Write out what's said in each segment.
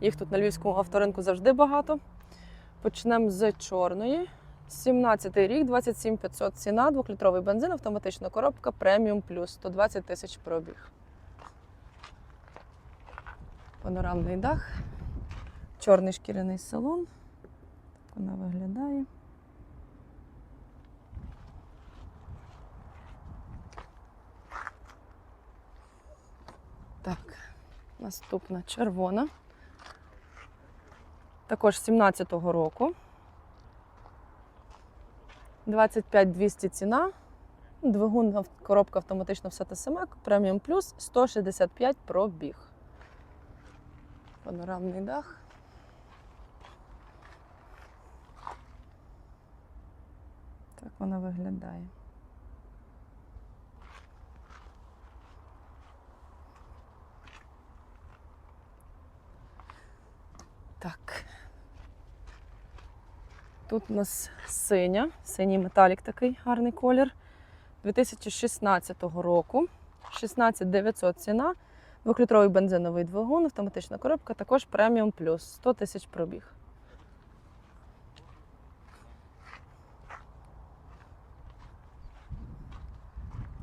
Їх тут на львівському авторинку завжди багато. Почнемо з чорної. 17 рік, 27 500 ціна, 2-літровий бензин, автоматична коробка, преміум плюс 120 тисяч пробіг. Панорамний дах, чорний шкіряний салон. Так вона виглядає. Так, наступна червона. Також 17-го року. 25 200 ціна. Двигун коробка автоматично все те саме. Преміум плюс 165 пробіг. Панорамний дах. Так вона виглядає. Так. Тут у нас синя, синій металік такий гарний колір. 2016 року. 16 900 ціна. Двохлітровий бензиновий двигун, автоматична коробка, також преміум плюс 100 тисяч пробіг.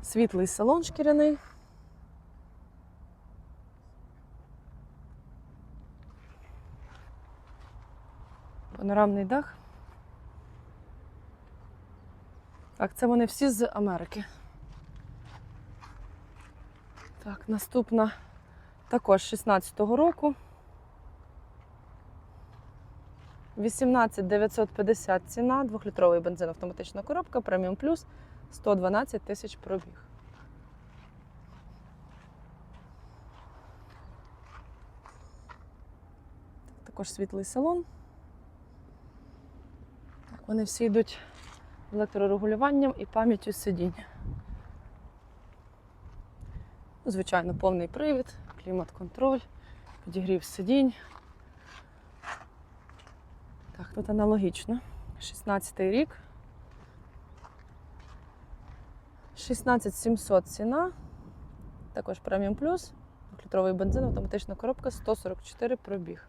Світлий салон шкіряний. Панорамний дах. Так, це вони всі з Америки. Так, наступна також 16-го року. 18 950 ціна, 2-літровий бензин автоматична коробка, преміум плюс 112 тисяч пробіг. Також світлий салон. Так, вони всі йдуть електрорегулюванням і пам'яттю сидіння. Звичайно, повний привід, клімат-контроль, підігрів сидінь. Так, тут аналогічно. 16 рік. 16700 ціна. Також преміум плюс. Літровий бензин, автоматична коробка, 144 пробіг.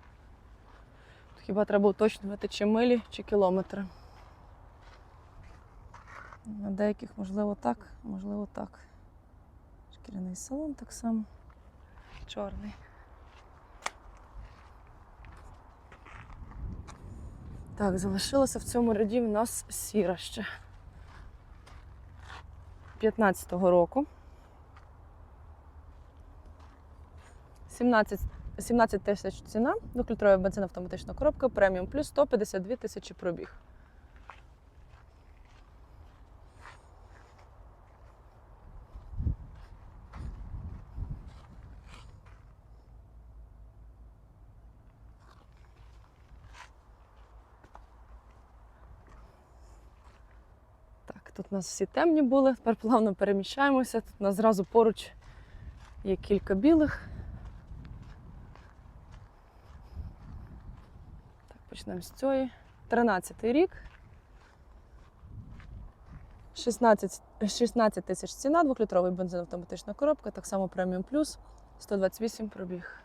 Тут хіба треба уточнювати, чи милі, чи кілометри. На деяких, можливо, так, можливо, так. Шкіряний салон так само. Чорний. Так, залишилося в цьому ряді в нас сіра ще. 15-го року. 17 17 тисяч ціна, двохлітровий бензин автоматична коробка, преміум плюс 152 тисячі пробіг. Так, тут у нас всі темні були, тепер плавно переміщаємося. Тут у нас зразу поруч є кілька білих. Так, почнемо з цієї. 13-й рік. 16 16 тисяч ціна, 2-літровий бензин автоматична коробка, так само преміум плюс, 128 пробіг.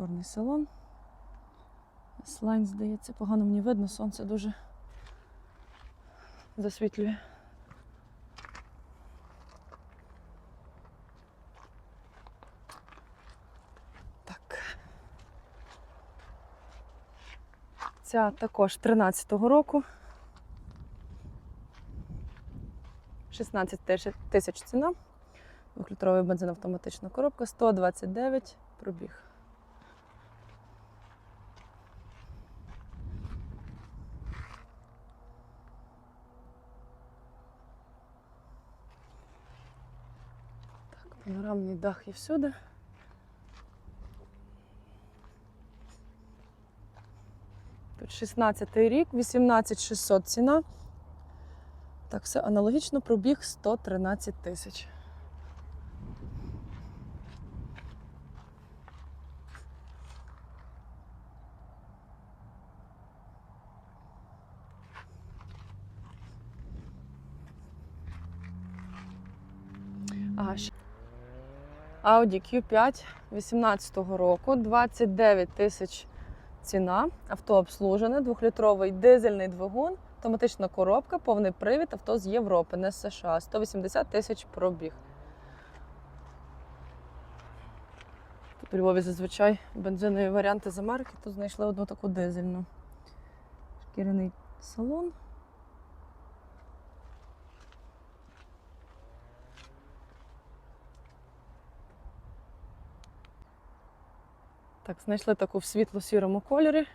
Чорний салон. Слайн, здається, погано мені видно, сонце дуже засвітлює. Так. Ця також 13-го року. 16 тисяч- ціна. Двохлітровий бензин автоматична коробка, 129 пробіг. Так, панорамний дах і всюди. Тут 16 рік, 18600 ціна. Так, все аналогічно, пробіг 113 тисяч. Ага, ще. Audi Q5 18-го року, 29 тисяч ціна, авто обслужене, двохлітровий дизельний двигун, автоматична коробка, повний привід, авто з Європи, не з США, 180 тисяч пробіг. Тут у Львові зазвичай бензинові варіанти з Америки, тут знайшли одну таку дизельну. Шкіряний салон. Так, знайшли таку в світло-сірому кольорі.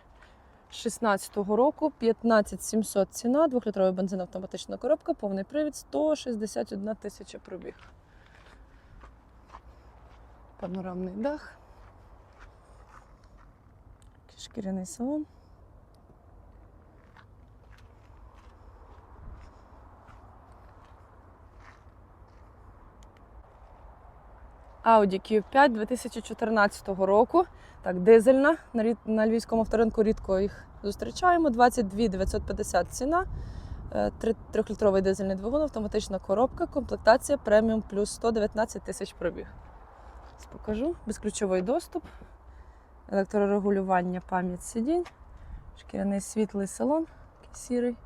З 16-го року 15700 ціна, 2-літровий бензин автоматична коробка, повний привід, 161 тисяча пробіг. Панорамний дах. Шкіряний салон. Audi Q5 2014 року. Так, дизельна. На, львівському авторинку рідко їх зустрічаємо. 22 950 ціна. Е, три- Трьохлітровий дизельний двигун, автоматична коробка, комплектація преміум плюс 119 тисяч пробіг. Покажу. Безключовий доступ, електрорегулювання, пам'ять сидінь, шкіряний світлий салон, сірий.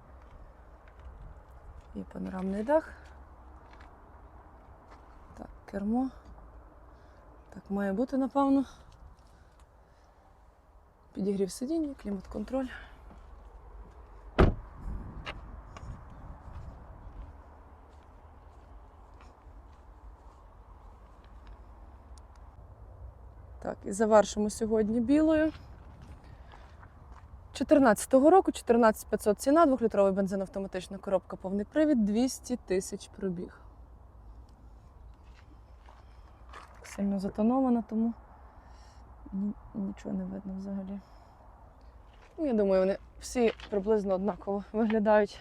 І панорамний дах. Так, кермо. Так має бути, напевно. Підігрів сидіння, клімат-контроль. Так, і завершимо сьогодні білою. 14-го року, 14500 ціна, 2-літровий бензин автоматична коробка, повний привід, 200 тисяч пробіг. Сильно затонована, тому нічого не видно взагалі. Ну, Я думаю, вони всі приблизно однаково виглядають.